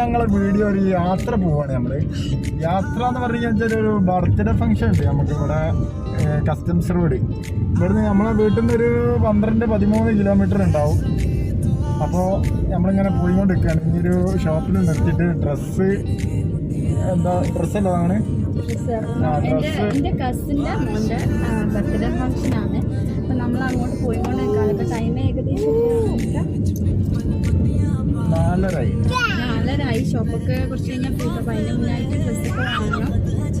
ഞങ്ങളെ വീഡിയോ ഒരു യാത്ര പോവാണ് നമ്മൾ യാത്ര എന്ന് പറഞ്ഞു കഴിഞ്ഞാൽ ഒരു ബർത്ത്ഡേ ഫംഗ്ഷൻ ഉണ്ട് നമുക്ക് ഇവിടെ കസ്റ്റംസ് റോഡ് ഇവിടുന്ന് നമ്മളെ വീട്ടിൽ നിന്ന് ഒരു പന്ത്രണ്ട് പതിമൂന്ന് കിലോമീറ്റർ ഉണ്ടാവും. അപ്പോൾ നമ്മളിങ്ങനെ പോയിക്കൊണ്ടിരിക്കുകയാണ്. ഇനി ഒരു ഷോപ്പിൽ നിർത്തിയിട്ട് ഡ്രസ്സ് എന്താ ഡ്രസ്സ് ഉള്ളതാണ്. എന്റെ കസിന്റെ എന്റെ കസിന്റെ മോന്റെ ബർത്ത്ഡേ ഫംഗ്ഷൻ ആണ്. അപ്പം നമ്മൾ അങ്ങോട്ട് പോയിക്കൊണ്ട് നിൽക്കുകയാണ് ഇപ്പം ടൈം ഏകദേശം നാലരായി ഷോപ്പൊക്കെ കുറച്ച് കഴിഞ്ഞാൽ പോയിട്ട് അപ്പം അതിന്റെ മുന്നായിട്ട് ഡ്രസ്സൊക്കെ വാങ്ങണം.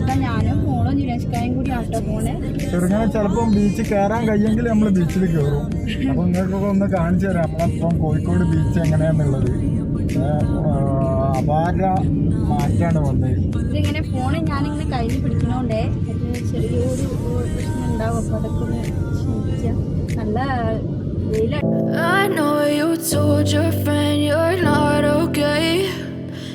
അപ്പം ഞാനും മോളും ജുനേഷ്കായും കൂടി ആട്ടോ പോണേ ചെറുങ്ങനെ ചിലപ്പം ബീച്ച് കേറാൻ കഴിയെങ്കിൽ നമ്മൾ ബീച്ചിൽ കയറും. അപ്പോൾ നിങ്ങൾക്കൊക്കെ ഒന്ന് കാണിച്ചു തരാം. നമ്മളപ്പം കോഴിക്കോട് ബീച്ച് എങ്ങനെയാന്നുള്ളത്. അപാര മാറ്റാണ് വന്നത് ഇതിങ്ങനെ ഫോണ് ഞാനിങ്ങനെ കയ്യിൽ പിടിക്കണോണ്ടേ ചെറിയൊരു പ്രശ്നം ഉണ്ടാവും അപ്പോൾ അതൊക്കെ ഒന്ന് നല്ല I know you told your friend you're not okay.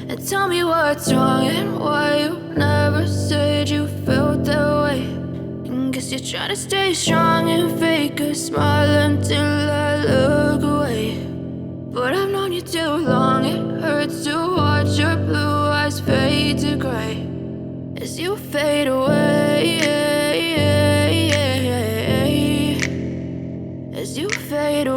And tell me what's wrong and why you never said you felt that way. And guess you're trying to stay strong and fake a smile until I look away. But I've known you too long, it hurts to fade to gray as you fade away. As you fade away.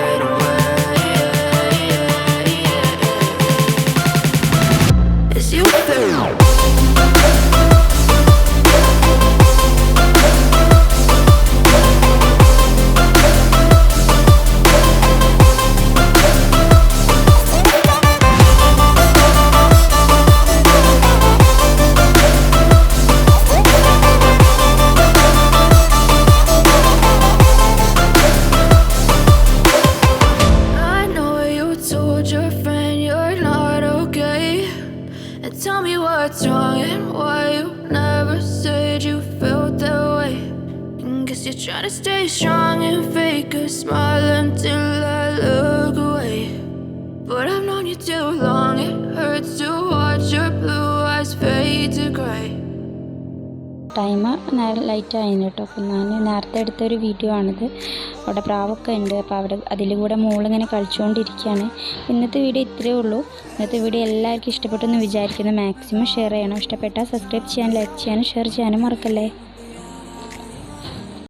Guess you're trying to stay strong and fake a smile until I look away. But I've known you too long, it hurts to watch your blue eyes fade to grey. Time light ആയിരുന്നു കേട്ടോ അപ്പം ഞാൻ നേരത്തെ എടുത്തൊരു video ആണിത്. അവിടെ പ്രാവൊക്കെ ഉണ്ട്. അപ്പോൾ അവിടെ അതിലൂടെ മോളിങ്ങനെ കളിച്ചുകൊണ്ടിരിക്കുകയാണ് ഇന്നത്തെ വീഡിയോ ഇത്രയേ ഉള്ളൂ. ഇന്നത്തെ വീഡിയോ എല്ലാവർക്കും ഇഷ്ടപ്പെട്ടെന്ന് വിചാരിക്കുന്നു. മാക്സിമം ഷെയർ ചെയ്യണം. ഇഷ്ടപ്പെട്ടാൽ സബ്സ്ക്രൈബ് ചെയ്യാൻ ലൈക്ക് ചെയ്യാനും ഷെയർ ചെയ്യാനും മറക്കല്ലേ?